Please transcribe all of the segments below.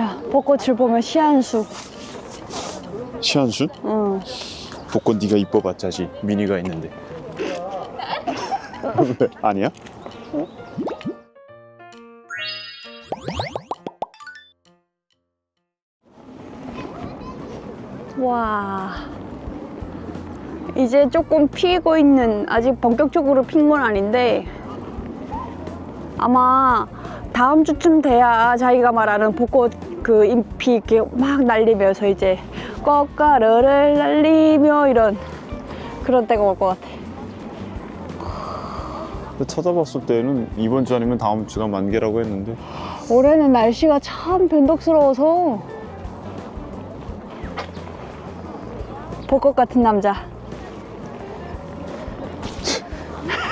자, 벚꽃을 보면 시한수. 시한순? 응. 복권 네가 이뻐봤자지 미니가 있는데 왜? 아니야? 와. 이제 조금 피고 있는, 아직 본격적으로 핀 건 아닌데, 아마 다음 주쯤 돼야 자기가 말하는 벚꽃 그 잎이 이렇게 막 날리면서 이제 꽃가루를 날리며 이런 그런 때가 올 것 같아. 찾아봤을 때는 이번 주 아니면 다음 주가 만개라고 했는데. 올해는 날씨가 참 변덕스러워서 벚꽃 같은 남자.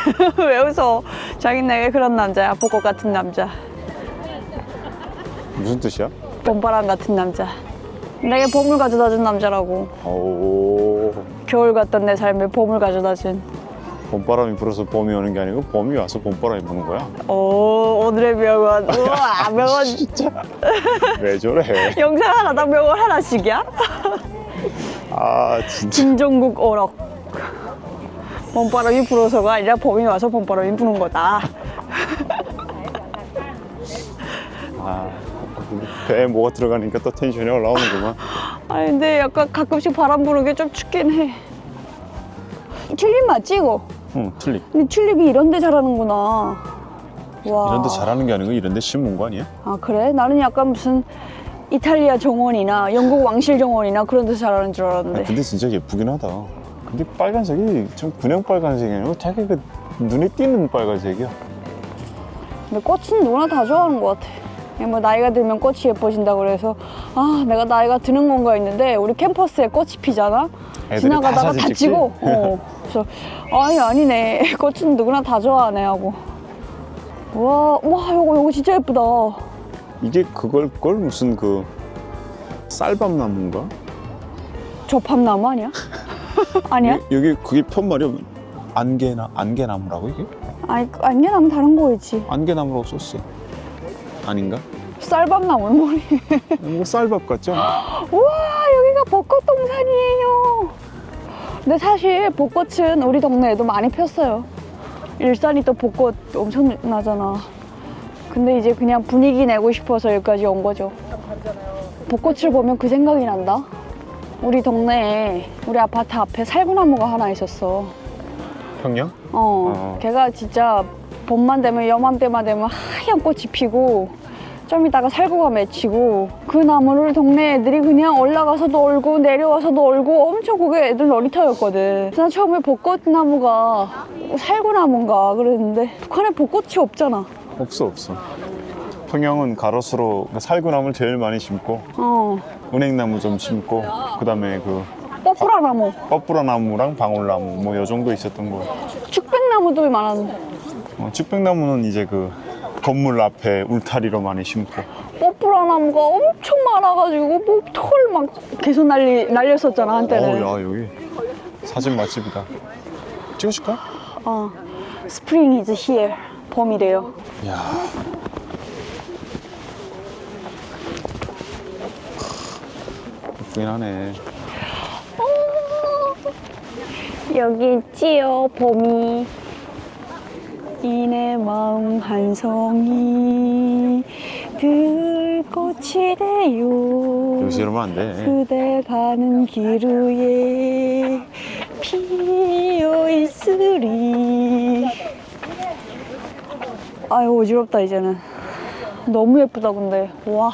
왜 웃어? 자기 내게 그런 남자야? 벚꽃 같은 남자. 무슨 뜻이야? 봄바람 같은 남자. 내게 봄을 가져다 준 남자라고. 오 겨울 같던 내 삶에 봄을 가져다 준. 봄바람이 불어서 봄이 오는 게 아니고 봄이 와서 봄바람이 부는 거야? 오, 오늘의 명언. 우와 명언. 진짜. 왜 저래? 영상 하나당 명언 하나씩이야? 아 진짜. 김종국 오럭 봄바람이 불어서가 아니라 봄이 와서 봄바람이 부는 거다. 아 배에 뭐가 들어가니까 또 텐션이 올라오는구만 아니 근데 약간 가끔씩 바람 부는 게 좀 춥긴 해 튤립 맞지 이거? 응 틀리 근데 튤립이 이런 데 자라는구나 와 이런 데 잘하는 게 아니고 이런 데 심은 거 아니야? 아 그래? 나는 약간 무슨 이탈리아 정원이나 영국 왕실 정원이나 그런 데서 자라는 줄 아, 알았는데 근데 진짜 예쁘긴 하다 근데 빨간색이 좀 그냥 빨간색이 아니고 되게 그 눈에 띄는 빨간색이야 근데 꽃은 누구나 다 좋아하는 것 같아. 그냥 뭐 나이가 들면 꽃이 예뻐진다 그래서 아 내가 나이가 드는 건가 했는데 우리 캠퍼스에 꽃이 피잖아. 지나가다가 다? 다치고. 어. 그래서 아니 아니네 꽃은 누구나 다 좋아하네 하고. 와, 와 요거 요거 진짜 예쁘다. 이게 그걸 걸 무슨 그 쌀밥나무인가? 저팝나무 아니야? 아니야? 여- 여기 그게 편말이야 안개나 안개나무라고 이게? 아니 아니야 나무 다른 거겠지. 안개나무라고 썼어 아닌가? 쌀밥나무는 뭐니? 뭐 쌀밥 같죠? 우와 여기가 벚꽃 동산이에요. 근데 사실 벚꽃은 우리 동네에도 많이 폈어요. 일산이 또 벚꽃 엄청 나잖아. 근데 이제 그냥 분위기 내고 싶어서 여기까지 온 거죠. 벚꽃을 보면 그 생각이 난다. 우리 동네에 우리 아파트 앞에 살구나무가 하나 있었어. 평양? 어, 어. 걔가 진짜 봄만 되면 여맘때만 되면 하얀 꽃이 피고 좀 이따가 살구가 맺히고 그 나무를 동네 애들이 그냥 올라가서 놀고 내려와서 놀고 엄청 그게 애들 놀이터였거든. 난 처음에 벚꽃나무가 살구나무인가 그랬는데 북한에 벚꽃이 없잖아. 없어 없어. 평양은 가로수로 그 살구나무를 제일 많이 심고 어, 은행나무 좀 심고 그 다음에 그 뽀뿌라나무, 뻐뿌라나무랑 방울나무 뭐 요 정도 있었던 거. 축백나무도 많았는데. 어, 측백나무는 이제 그 건물 앞에 울타리로 많이 심고 뽀뿌라나무가 엄청 많아가지고 뭐 털 막 계속 날리, 날렸었잖아 한때는. 어우 야 여기 사진 맛집이다 찍어줄까? 어, Spring is here. 봄이래요. 야 예쁘긴 하네 여기 있지요, 봄이. 이내 마음 한 송이 들꽃이 돼요. 여기서 이러면 안 돼 그대 가는 길 위에 피어 있으리. 아유, 어지럽다, 이제는. 너무 예쁘다, 근데. 와,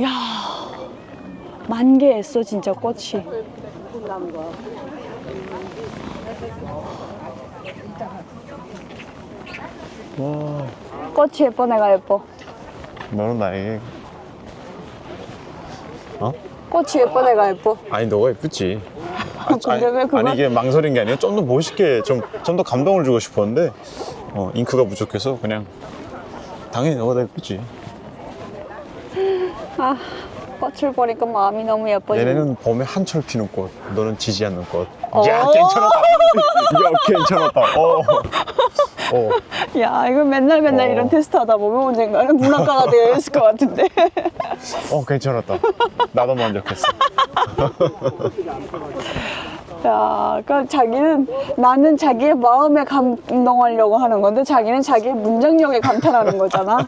야. 만개했어, 진짜 꽃이. 와 꽃이 예뻐, 내가 예뻐. 너는 나에게 어? 꽃이 예뻐, 내가 예뻐. 아니 너가 예쁘지 근데 왜 그걸- 아니 이게 망설인 게 아니라 좀 더 멋있게 좀 좀 더 감동을 주고 싶었는데 어, 잉크가 부족해서 그냥 당연히 너가 더 예쁘지 아, 꽃을 보니까 마음이 너무 예뻐지네. 얘네는 봄에 한철 피는 꽃 너는 지지 않는 꽃 어. 야 괜찮았다 야 괜찮았다 어. 어. 야, 이거 맨날 맨날 어. 이런 테스트 하다 보면 언젠가는 문학가가 되어 있을 것 같은데. 어 괜찮았다 나도 만족했어 야, 그러니까 자기는 나는 자기의 마음에 감동하려고 하는 건데 자기는 자기의 문장력에 감탄하는 거잖아.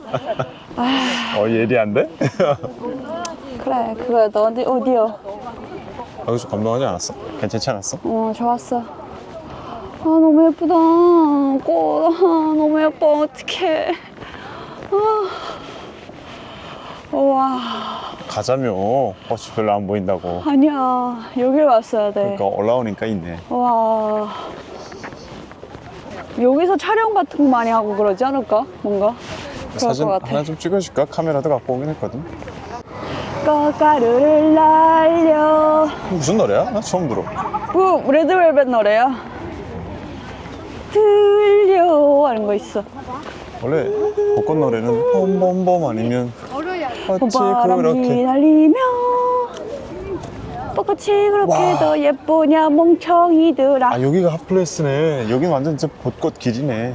어 예리한데? 그래, 그거야. 너 어디 어디요? 여기서 감동하지 않았어? 괜찮지 않았어? 어, 좋았어. 아, 너무 예쁘다. 꽃, 아, 너무 예뻐. 어떡해. 아. 와, 가자며 꽃이 별로 안 보인다고 아니야. 여길 왔어야 돼. 그러니까 올라오니까 있네 와. 여기서 촬영 같은 거 많이 하고 그러지 않을까? 뭔가? 그럴 사진 것 같아. 하나 좀 찍어줄까? 카메라도 갖고 오긴 했거든 꽃가루를 날려. 무슨 노래야? 나 처음 들어 그 레드벨벳 노래야. 들려 하는 거 있어. 원래 벚꽃 노래는 봄봄봄 아니면 어찌 바람이 그렇게 날리며 벚꽃이 그렇게도 예쁘냐 멍청이들아. 아 여기가 핫플레스네 여기 완전 진짜 벚꽃 길이네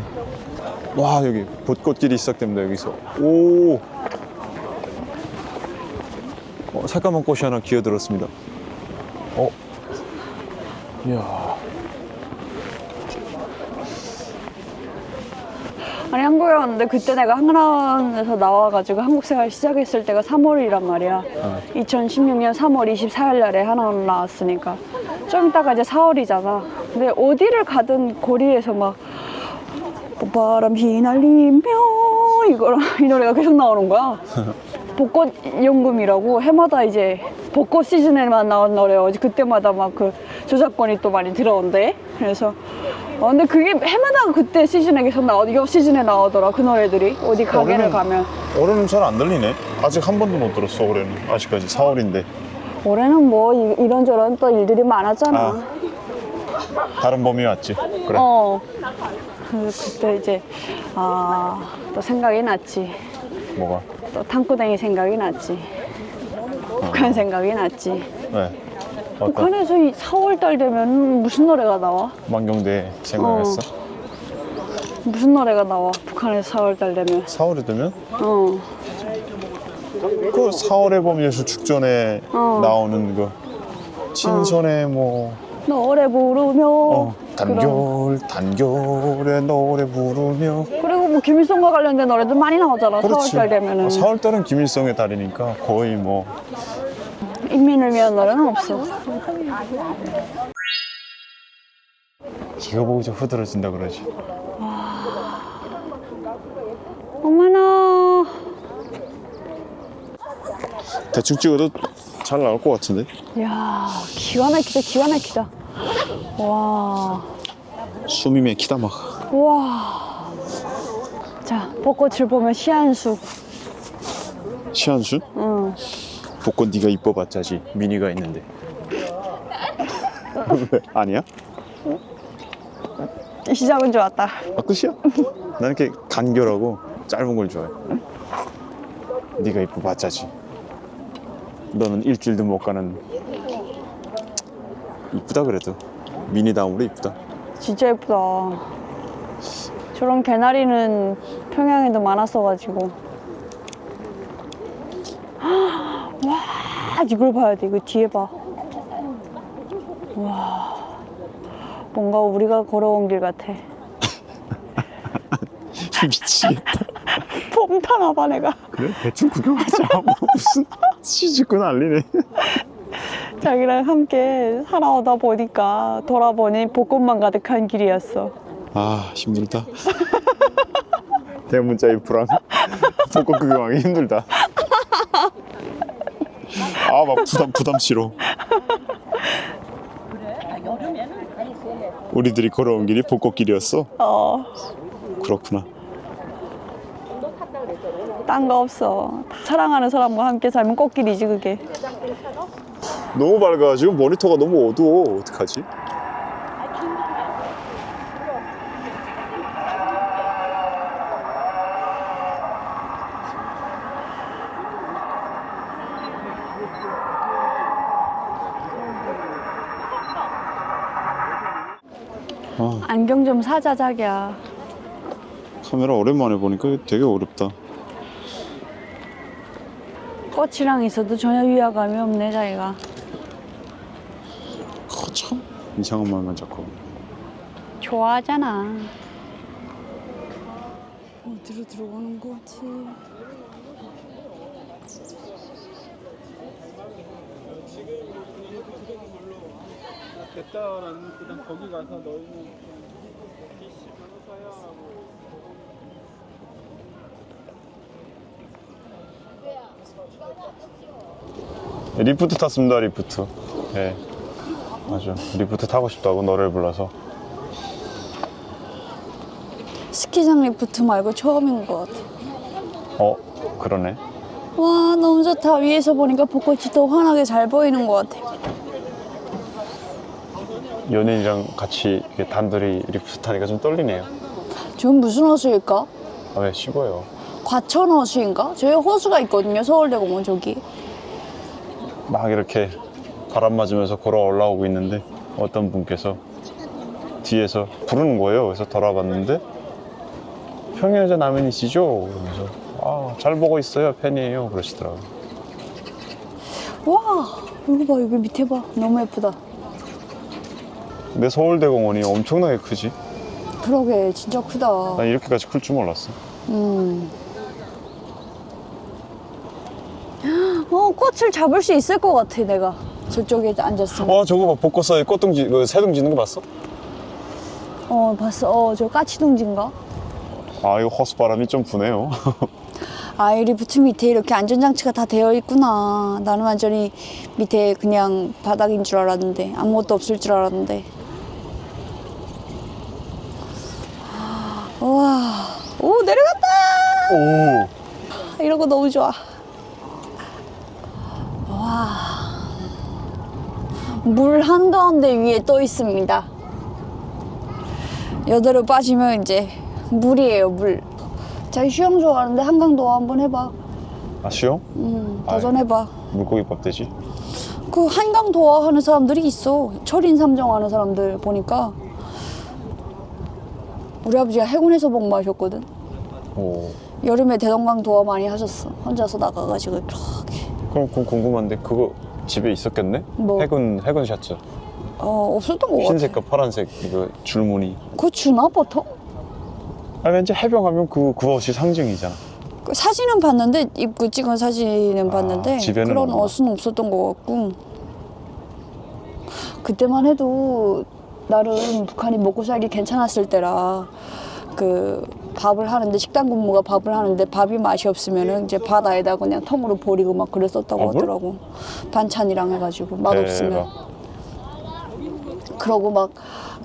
와 여기 벚꽃 길이 시작됩니다 여기서 오 어, 새까만 꽃이 하나 기어들었습니다 어 이야 아니 한국에 왔는데 그때 내가 한라원에서 나와가지고 한국 생활 시작했을 때가 3월이란 말이야. 2016년 3월 24일 날에 한라원 나왔으니까 좀 이따가 이제 4월이잖아. 근데 어디를 가든 거리에서 막 바람 휘날리며 이거랑 이 노래가 계속 나오는 거야. 벚꽃 연금이라고 해마다 이제 벚꽃 시즌에만 나온 노래요. 그때마다 막 그 저작권이 또 많이 들어온대. 그래서 어, 근데 그게 해마다 그때 시즌에 계속 나오, 이 시즌에 나오더라 그 노래들이 어디 가게를 올해는- 가면 올해는 잘 안 들리네 아직 한 번도 못 들었어 올해는 아직까지 4월인데 올해는 뭐 이, 이런저런 또 일들이 많았잖아. 아. 다른 봄이 왔지 그래 어. 그래서 그때 이제 아 또 생각이 났지. 뭐가 또 탕구댕이 생각이 났지. 북한 생각이 났지. 네 어떤 북한에서 이 4월달 되면 무슨 노래가 나와? 만경대 생각했어 무슨 노래가 나와? 북한에서 4월달 되면. 4월이 되면 어. 그 4월의 봄 예술 축전에 어. 나오는 그 친선의 뭐 노래 부르며. 어. 단결 단결의 노래 부르며 그리고 뭐 김일성과 관련된 노래도 많이 나오잖아. 그렇지 4월달 되면은. 4월달은 김일성의 달이니까 거의 뭐 인민을 위한 노래는 없어. 이거 보고 좀 흐드러진다 그러지 어머나. 대충 찍어도 잘 나올 것 같은데 이야, 기가 막히다, 기가 막히다. 와. 숨이 막히다 막 와. 자, 벚꽃을 보면 시한수. 시한수? 응. 벚꽃 네가 이뻐봤자지 미니가 있는데 왜? 아니야? 시작은 좋았다. 아 끝이야? 나는 이렇게 간결하고 짧은 걸 좋아해 네가 이뻐봤자지 너는 일주일도 못 가는 이쁘다 그래도 미니 다음으로 이쁘다 진짜 예쁘다. 저런 개나리는 평양에도 많았어가지고. 와, 이걸 봐야 돼. 이거 뒤에 봐. 와. 뭔가 우리가 걸어온 길 같아. 미치겠다 폼 타나 봐, 내가. 그래? 대충 구경하자 뭐 무슨 치즈고 난리네 자기랑 함께 살아오다 보니까 돌아보니 벚꽃만 가득한 길이었어. 아 힘들다 대문자 인프랑 벚꽃 구경하기 힘들다 아 막 부담 부담 싫어 우리들이 걸어온 길이 벚꽃길이었어? 어, 그렇구나 딴 거 없어. 사랑하는 사람과 함께 살면 꽃길이지, 그게. 너무 밝아가지고 모니터가 너무 어두워 어떡하지? 아 안경 좀 사자, 자기야. 카메라 오랜만에 보니까 되게 어렵다 꽃이랑 있어도 전혀 위화감이 없네 자기가 이상한 말만 자꾸 좋아하잖아. 어디로 들어가는 거지? 됐다라는 그냥 거기 가서 너희는 DC 변호사야 하고 리프트 탔습니다 리프트. 예 맞아. 리프트 타고 싶다고 노래를 불러서. 스키장 리프트 말고 처음인 것 같아. 어? 그러네. 와 너무 좋다. 위에서 보니까 벚꽃이 더 환하게 잘 보이는 것 같아. 연인이랑 같이 이렇게 단둘이 리프트 타니까 좀 떨리네요. 전 무슨 호수일까? 아, 왜 쉬워요? 과천 호수인가? 저기 호수가 있거든요. 서울대공원 저기. 막 이렇게 바람 맞으면서 걸어 올라오고 있는데 어떤 분께서 뒤에서 부르는 거예요. 그래서 돌아봤는데 평양여자 남인이시죠? 그러면서 아, 잘 보고 있어요. 팬이에요. 그러시더라고요. 와 이거 봐 여기 밑에 봐 너무 예쁘다 근데 서울대공원이 엄청나게 크지? 그러게 진짜 크다 난 이렇게까지 클 줄 몰랐어. 음. 어 꽃을 잡을 수 있을 것 같아 내가 저쪽에 앉았으면 와, 저거 봐. 벚꽃 사이 꽃둥지, 그 새둥 지는 거 봤어? 어 봤어 어 저 까치둥지인가? 아, 이거 호수바람이 좀 부네요. 아, 이 리프트 밑에 이렇게 안전장치가 다 되어 있구나. 나는 완전히 밑에 그냥 바닥인 줄 알았는데, 아무것도 없을 줄 알았는데. 우와, 오, 내려갔다! 오, 이런 거 너무 좋아. 물 한가운데 위에 떠 있습니다. 여대로 빠지면 이제 물이에요, 물. 자기 수영 좋아하는데 한강도 한번 해봐. 아, 수영? 음, 아유. 도전해봐. 물고기밥 되지? 그 한강 도화하는 사람들이 있어. 철인 삼정하는 사람들 보니까. 우리 아버지가 해군에서 복무하셨거든. 오. 여름에 대동강 도화 많이 하셨어. 혼자서 나가가지고 이렇게. 그럼 그럼 궁금한데 그거 집에 있었겠네? 뭐? 해군 해군 셔츠 어, 없었던 것 같아. 흰색과 파란색 이거 줄무늬 그거 주나 보통? 아 왠지 해병하면 그, 그 옷이 상징이잖아 그 사진은 봤는데 입고 찍은 사진은 아, 봤는데 집에는 그런 없나? 옷은 없었던 것 같고 그때만 해도 나름 북한이 먹고 살기 괜찮았을 때라 그 밥을 하는데 식당 근무가 밥을 하는데 밥이 맛이 없으면은 이제 바다에다 그냥 통으로 버리고 막 그랬었다고 아, 뭘? 하더라고 반찬이랑 해가지고 맛 없으면 대박. 그러고 막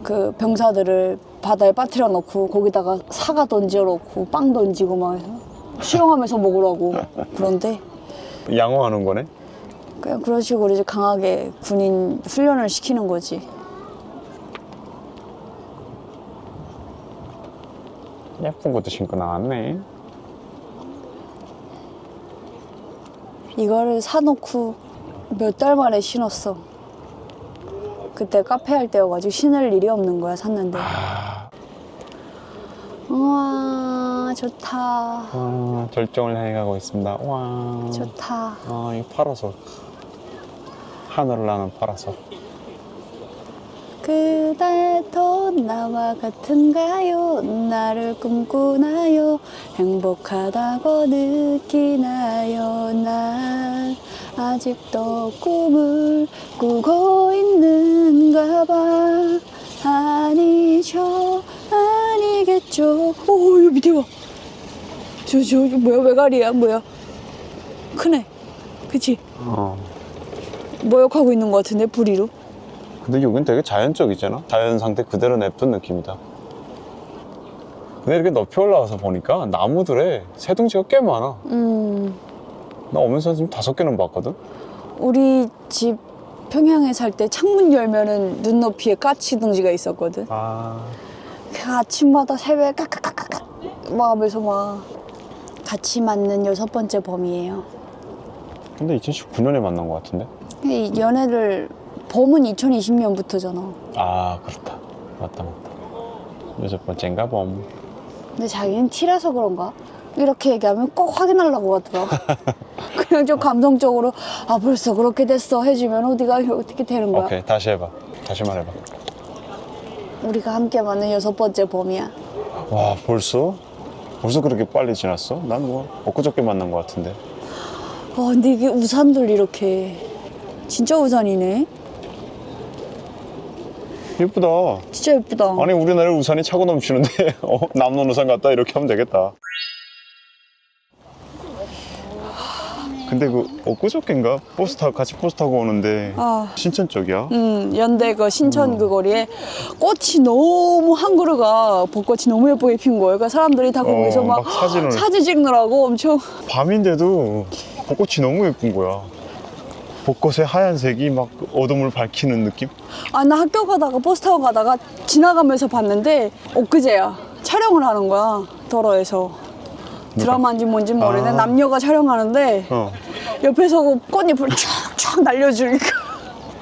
그 병사들을 바다에 빠뜨려 놓고 거기다가 사과 던져 놓고 빵 던지고 막 해서 수영하면서 먹으라고 그런데 양호하는 거네? 그냥 그런 식으로 이제 강하게 군인 훈련을 시키는 거지. 예쁜 것도 신고 나왔네 이거를 사놓고 몇 달 만에 신었어. 그때 카페 할 때여가지고 신을 일이 없는 거야 샀는데. 우와 좋다 와 절정을 향해 가고 있습니다 와 좋다. 아, 이 파라솔 하늘을 나는 파라솔 그날도 나와 같은가요? 나를 꿈꾸나요? 행복하다고 느끼나요? 난 아직도 꿈을 꾸고 있는가 봐. 아니죠, 아니겠죠. 오, 여기 밑에 봐. 저, 저, 저 뭐야, 외가리야, 뭐야. 크네. 그치? 어. 모욕하고 있는 것 같은데, 부리로. 근데 여긴 되게 자연적이잖아 자연 상태 그대로 냅둔 느낌이다 근데 이렇게 높이 올라와서 보니까 나무들에 새둥지가 꽤 많아 음. 나 오면서 지금 다섯 개는 봤거든 우리 집 평양에 살 때 창문 열면은 눈높이에 까치둥지가 있었거든. 아 그 아침마다 새벽에 까까까까까 막 하면서 막 같이 맞는 여섯 번째 범이에요. 근데 2019년에 만난 것 같은데 이 연애를 범은 2020년부터잖아. 아 그렇다 맞다 맞다 여섯 번째인가 봄 근데 자기는 티라서 그런가? 이렇게 얘기하면 꼭 확인하려고 하더라. 그냥 좀 감성적으로 아 벌써 그렇게 됐어 해주면 어디가 어떻게 되는 거야? 오케이 다시 해봐 다시 말해봐 우리가 함께 만난 여섯 번째 봄이야. 와 벌써? 벌써 그렇게 빨리 지났어? 난 뭐 엊그저께 만난 것 같은데 어, 근데 이게 우산들 이렇게 진짜 우산이네. 예쁘다 진짜 예쁘다. 아니 우리나라 우산이 차고 넘치는데 어, 남는 우산 갖다 이렇게 하면 되겠다 근데 그 엊그저께인가 버스 타고 같이 버스 타고 오는데 아. 신천 쪽이야 음, 연대 그 신천 그 거리에 꽃이 너무 한 그루가 벚꽃이 너무 예쁘게 핀 거예요. 그러니까 사람들이 다 거기서 어, 막, 막 사진을. 사진 찍느라고 엄청 밤인데도 벚꽃이 너무 예쁜 거야 벚꽃의 하얀색이 막 어둠을 밝히는 느낌? 아 나 학교 가다가 버스 타고 가다가 지나가면서 봤는데 엊그제야 촬영을 하는 거야 도로에서 드라마인지 뭔지 모르는 아. 남녀가 촬영하는데 어 옆에서 그 꽃잎을 쫙쫙 날려주니까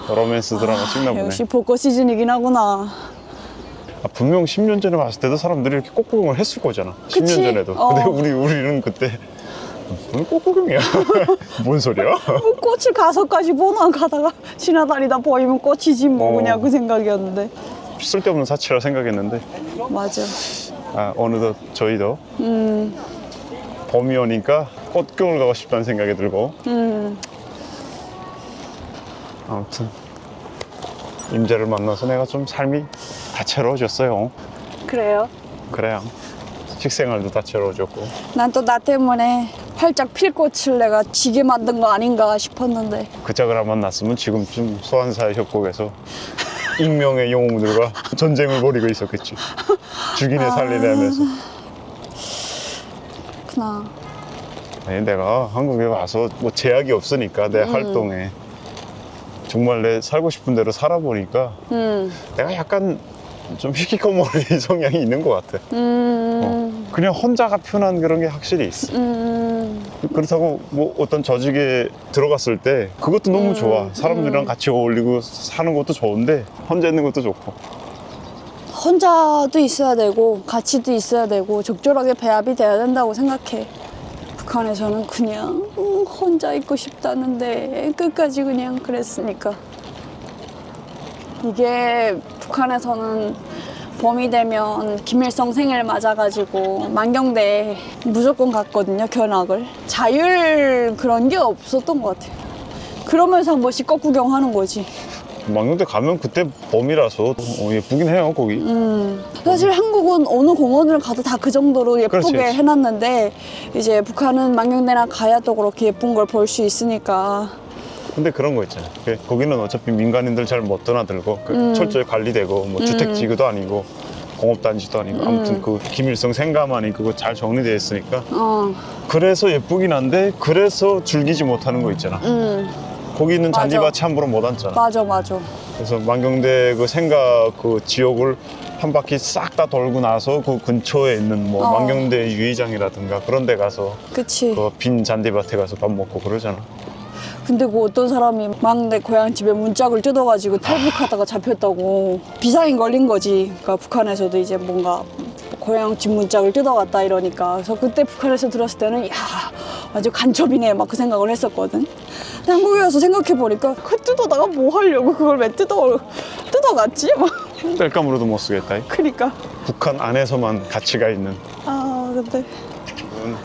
로맨스 드라마 찍나 보네 역시 벚꽃 시즌이긴 하구나 아, 분명 10년 전에 봤을 때도 사람들이 이렇게 꽃구경을 했을 거잖아. 그치? 10년 전에도. 어. 근데 우리 우리는 그때 무슨 꽃구경이야? 뭔 소리야? 뭐 꽃을 가서까지 보나 가다가 지나다니다 보이면 꽃이지 뭐 어. 그냥 그 생각이었는데 쓸데없는 사치라 생각했는데 맞아 아, 어느덧 저희도 음, 봄이 오니까 꽃경을 가고 싶다는 생각이 들고 음. 아무튼 임자를 만나서 내가 좀 삶이 다채로워졌어요. 그래요 그래요. 식생활도 다채로워졌고 난 또 나 때문에 활짝 필 꽃을 내가 지게 만든 거 아닌가 싶었는데. 그 짝을 안 만났으면 지금쯤 소환사의 협곡에서 익명의 영웅들과 전쟁을 벌이고 있었겠지. 죽이네 살리네 하면서. 그나. 아니, 내가 한국에 와서 뭐 제약이 없으니까 내 활동에. 정말 내 살고 싶은 대로 살아보니까 음, 내가 약간 좀 히키코모리 성향이 있는 것 같아. 음, 그냥 혼자가 편한 그런 게 확실히 있어. 음, 그렇다고 뭐 어떤 조직에 들어갔을 때 그것도 너무 좋아. 사람들이랑 같이 어울리고 사는 것도 좋은데 혼자 있는 것도 좋고. 혼자도 있어야 되고 같이도 있어야 되고 적절하게 배합이 돼야 된다고 생각해. 북한에서는 그냥 음, 혼자 있고 싶다는데 끝까지 그냥 그랬으니까. 이게 북한에서는 봄이 되면 김일성 생일 맞아가지고 만경대 무조건 갔거든요 견학을 자율 그런 게 없었던 것 같아요. 그러면서 한 번씩 꽃 구경하는 거지. 망경대 가면 그때 봄이라서 어, 예쁘긴 해요 거기. 음, 사실 한국은 어느 공원을 가도 다 그 정도로 예쁘게 그렇지, 그렇지. 해놨는데 이제 북한은 망경대나 가야 또 그렇게 예쁜 걸 볼 수 있으니까 근데 그런 거 있잖아. 그 거기는 어차피 민간인들 잘 못 드나들고 그 음. 철저히 관리되고 뭐 주택지구도 아니고 공업단지도 아니고 음. 아무튼 그 김일성 생가만이 그거 잘 정리되어 있으니까 어, 그래서 예쁘긴 한데 그래서 즐기지 못하는 거 있잖아. 음, 거기는 맞아. 잔디밭이 함부로 못 앉잖아. 맞아 맞아. 그래서 만경대 그 생가 그 지역을 한 바퀴 싹 다 돌고 나서 그 근처에 있는 뭐 어. 만경대 유의장이라든가 그런 데 가서 그치. 그 빈 잔디밭에 가서 밥 먹고 그러잖아. 근데 그 어떤 사람이 막 내 고향 집에 문짝을 뜯어가지고 탈북하다가 잡혔다고 비상인 걸린 거지. 그러니까 북한에서도 이제 뭔가 고향 집 문짝을 뜯어갔다 이러니까. 그래서 그때 북한에서 들었을 때는 야 아주 간첩이네 막 그 생각을 했었거든. 근데 한국에 와서 생각해 보니까 그 뜯어다가 뭐 하려고 그걸 왜 뜯어 뜯어갔지? 막 뗄감으로도 못 쓰겠다. 그러니까 북한 안에서만 가치가 있는. 아 근데 음,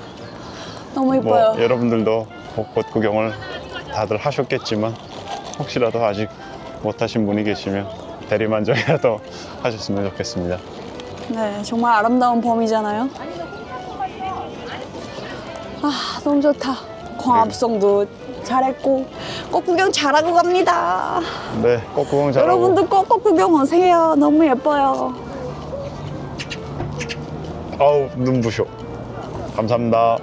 너무 예뻐요. 뭐 여러분들도 벚꽃 구경을 다들 하셨겠지만 혹시라도 아직 못하신 분이 계시면 대리만족이라도 하셨으면 좋겠습니다. 네, 정말 아름다운 봄이잖아요. 아, 너무 좋다. 광합성도 잘했고 꽃 구경 잘하고 갑니다. 네, 꽃 구경 잘하고 여러분도 꽃꽃 구경 오세요. 너무 예뻐요. 아우 눈부셔. 감사합니다.